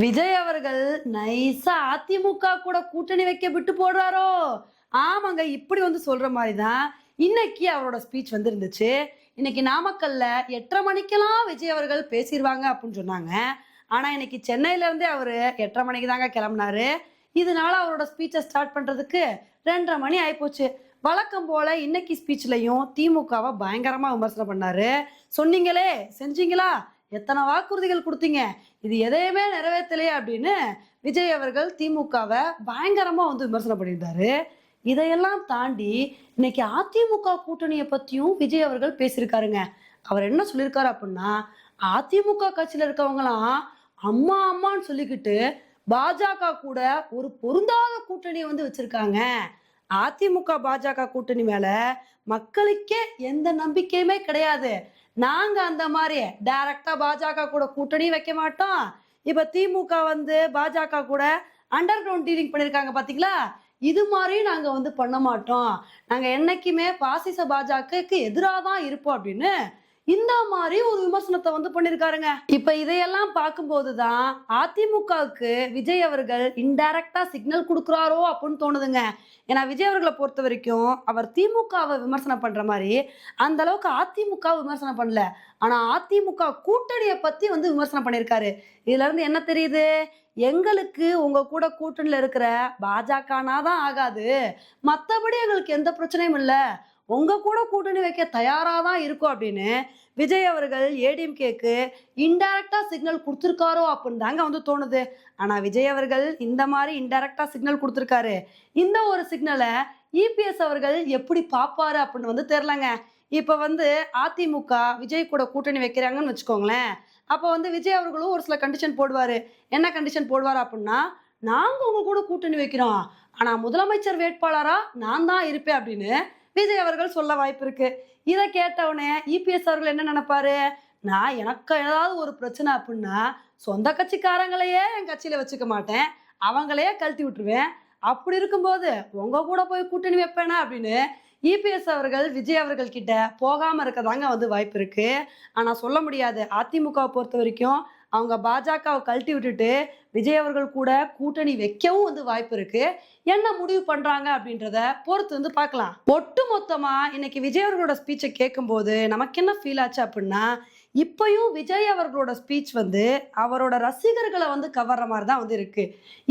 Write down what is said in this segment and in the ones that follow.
விஜய் அவர்கள் நைஸா அதிமுக கூட கூட்டணி வைக்க விட்டு போடுறாரோ? ஆமாங்க இப்படி வந்து சொல்ற மாதிரி தான் இன்னைக்கு அவரோட ஸ்பீச் வந்து இருந்துச்சு இன்னைக்கு நாமக்கல்ல எட்டரை மணிக்கெல்லாம் விஜய் அவர்கள் பேசிடுவாங்க அப்படின்னு சொன்னாங்க. ஆனா இன்னைக்கு சென்னையில இருந்தே அவரு எட்டரை மணிக்கு தாங்க கிளம்புனாரு. இதனால அவரோட ஸ்பீச்சை ஸ்டார்ட் பண்றதுக்கு ரெண்டரை மணி ஆயிப்போச்சு. வழக்கம் போல இன்னைக்கு ஸ்பீச்லையும் திமுகவை பயங்கரமா விமர்சனம் பண்ணாரு. சொன்னீங்களே செஞ்சீங்களா? எத்தனை வாக்குறுதிகள் கொடுத்தீங்க? இது எதையுமே நிறைவேற்றலையே அப்படின்னு விஜய் அவர்கள் திமுகவை பயங்கரமாக வந்து விமர்சனம் பண்ணியிருந்தாரு. இதையெல்லாம் தாண்டி இன்னைக்கு அதிமுக கூட்டணியை பற்றியும் விஜய் அவர்கள் பேசியிருக்காருங்க. அவர் என்ன சொல்லியிருக்காரு அப்படின்னா அதிமுக கட்சியில் இருக்கவங்களாம் அம்மா அம்மான்னு சொல்லிக்கிட்டு பாஜக கூட ஒரு பொருந்தாத கூட்டணியை வந்து வச்சிருக்காங்க. அதிமுக பாஜக கூட்டணி மேல மக்களுக்கே எந்த நம்பிக்கையுமே கிடையாது. நாங்க அந்த மாதிரி டைரக்டா பாஜக கூட கூட்டணி வைக்க மாட்டோம். இப்ப திமுக வந்து பாஜக கூட அண்டர் கிரவுண்ட் டீலிங் பண்ணிருக்காங்க பாத்தீங்களா? இது மாதிரி நாங்க வந்து பண்ண மாட்டோம். நாங்க என்னைக்குமே பாசிச பாஜகக்கு எதிராக தான் இருப்போம் அப்படின்னு இந்த மாதிரி ஒரு விமர்சனத்தை வந்து பண்ணிருக்காருங்க. இப்ப இதையெல்லாம் பார்க்கும்போது தான் அதிமுகவுக்கு விஜய் அவர்கள் இன்டைரக்டா சிக்னல் கொடுக்குறாரோ அப்படின்னு தோணுதுங்க. ஏன்னா விஜய் அவர்களை பொறுத்த வரைக்கும் அவர் திமுகவை விமர்சனம் பண்ற மாதிரி அந்த அளவுக்கு அதிமுக விமர்சனம் பண்ணல. ஆனா அதிமுக கூட்டணியை பத்தி வந்து விமர்சனம் பண்ணியிருக்காரு இதுல இருந்து என்ன தெரியுது? எங்களுக்கு உங்க கூட கூட்டணியில இருக்கிற பாஜகனா தான் ஆகாது. மத்தபடி எங்களுக்கு எந்த பிரச்சனையும் இல்லை. உங்கள் கூட கூட்டணி வைக்க தயாராக தான் இருக்கும் அப்படின்னு விஜய் அவர்கள் ஏடிஎம்கேக்கு இன்டைரக்டா சிக்னல் கொடுத்துருக்காரோ அப்படின்னு தாங்க வந்து தோணுது. ஆனால் விஜய் அவர்கள் இந்த மாதிரி இன்டைரக்டா சிக்னல் கொடுத்துருக்காரு. இந்த ஒரு சிக்னலை இபிஎஸ் அவர்கள் எப்படி பார்ப்பாரு அப்படின்னு வந்து தெரிலங்க இப்போ வந்து அதிமுக விஜய் கூட கூட்டணி வைக்கிறாங்கன்னு வச்சுக்கோங்களேன். அப்போ வந்து விஜய் அவர்களும் ஒரு சில கண்டிஷன் போடுவார். என்ன கண்டிஷன் போடுவார் அப்படின்னா நாங்கள் உங்க கூட கூட்டணி வைக்கிறோம். ஆனால் முதலமைச்சர் வேட்பாளராக நான் தான் இருப்பேன் அப்படின்னு விஜய் அவர்கள் சொல்ல வாய்ப்பு இருக்கு. இதை கேட்டவுடனே இபிஎஸ் அவர்கள் என்ன நினைப்பாரு? நான் எனக்கு ஏதாவது ஒரு பிரச்சனை அப்படின்னா சொந்த கட்சிக்காரங்களையே என் கட்சியில வச்சுக்க மாட்டேன். அவங்களையே கழட்டி விட்டுருவேன். அப்படி இருக்கும்போது உங்க கூட போய் கூட்டணி வைப்பேனா அப்படின்னு இபிஎஸ் அவர்கள் விஜய் அவர்கள் கிட்ட போகாம இருக்கதாங்க வந்து வாய்ப்பு இருக்கு. ஆனா சொல்ல முடியாது. அதிமுகவை பொறுத்த வரைக்கும் அவங்க பாஜகவை கழட்டி விட்டுட்டு விஜய் அவர்கள் கூட கூட்டணி வைக்கவும் வந்து வாய்ப்பு இருக்கு. என்ன முடிவு பண்றாங்க அப்படின்றத பொறுத்து வந்து பார்க்கலாம். ஒட்டு மொத்தமா இன்னைக்கு விஜய் அவர்களோட ஸ்பீச்சை கேட்கும்போது நமக்கு என்ன ஃபீல் ஆச்சு அப்படின்னா இப்பயும் விஜய் அவர்களோட ஸ்பீச் வந்து அவரோட ரசிகர்களை வந்து கவர்ற மாதிரி தான் வந்து இருக்கு.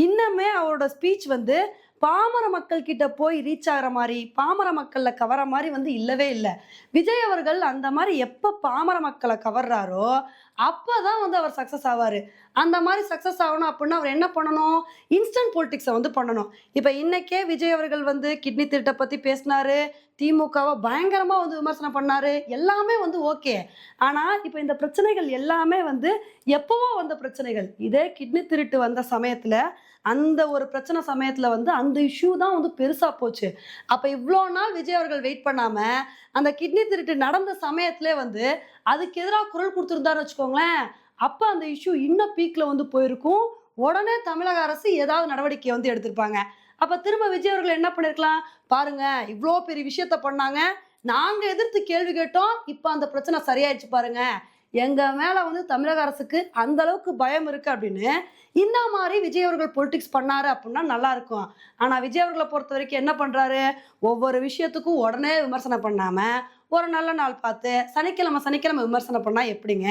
இன்னுமே அவரோட ஸ்பீச் வந்து பாமர மக்கள் கிட்ட போய் ரீச் ஆகிற மாதிரி பாமர மக்களில் கவர மாதிரி வந்து இல்லவே இல்லை. விஜய் அவர்கள் அந்த மாதிரி எப்போ பாமர மக்களை கவர்றாரோ அப்பதான் வந்து அவர் சக்ஸஸ் ஆவார். அந்த மாதிரி சக்ஸஸ் ஆகணும் அப்படின்னா அவர் என்ன பண்ணணும்? இன்ஸ்டன்ட் பொலிட்டிக்ஸை வந்து பண்ணணும். இப்போ இன்னைக்கே விஜய் அவர்கள் வந்து கிட்னி திருட்டை பற்றி பேசினாரு. திமுகவை பயங்கரமாக வந்து விமர்சனம் பண்ணார். எல்லாமே வந்து ஓகே. ஆனால் இப்போ இந்த பிரச்சனைகள் எல்லாமே வந்து எப்போவோ வந்த பிரச்சனைகள். இதே கிட்னி திருட்டு வந்த சமயத்தில் அந்த ஒரு பிரச்சனை சமயத்தில் வந்து அந்த இஷ்யூ தான் வந்து பெருசாக போச்சு. அப்போ இவ்வளோ நாள் விஜய் அவர்கள் வெயிட் பண்ணாமல் அந்த கிட்னி திருட்டு நடந்த சமயத்திலே வந்து அதுக்கு எதிராக குரல் கொடுத்துருந்தாருன்னு வச்சுக்கோங்களேன். அப்போ அந்த இஷ்யூ இன்னும் பீக்கில் வந்து போயிருக்கும். உடனே தமிழக அரசு ஏதாவது நடவடிக்கை வந்து எடுத்திருப்பாங்க. அப்ப திரும்ப விஜய் அவர்கள் என்ன பண்ணிருக்கலாம்? பாருங்க இவ்வளோ பெரிய விஷயத்த பண்ணாங்க. நாங்க எதிர்த்து கேள்வி கேட்டோம். இப்போ அந்த பிரச்சனை சரியாயிடுச்சு பாருங்க. எங்கள் மேலே வந்து தமிழக அரசுக்கு அந்த அளவுக்கு பயம் இருக்கு அப்படின்னு இந்த மாதிரி விஜய் அவர்கள் பொலிட்டிக்ஸ் பண்ணாரு அப்படின்னா நல்லா இருக்கும். ஆனால் விஜய் அவர்களை பொறுத்த வரைக்கும் என்ன பண்ணுறாரு ஒவ்வொரு விஷயத்துக்கும் உடனே விமர்சனம் பண்ணாமல் ஒரு நல்ல நாள் பார்த்து சனிக்கிழமை சனிக்கிழமை விமர்சனம் பண்ணால் எப்படிங்க?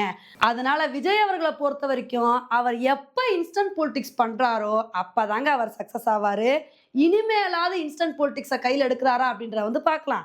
அதனால விஜய் அவர்களை பொறுத்த வரைக்கும் அவர் எப்போ இன்ஸ்டன்ட் பொலிட்டிக்ஸ் அப்போ தாங்க அவர் சக்ஸஸ் ஆவார். இனிமேலாவது இன்ஸ்டன்ட் பொலிட்டிக்ஸை கையில் எடுக்கிறாரா அப்படின்றத வந்து பார்க்கலாம்.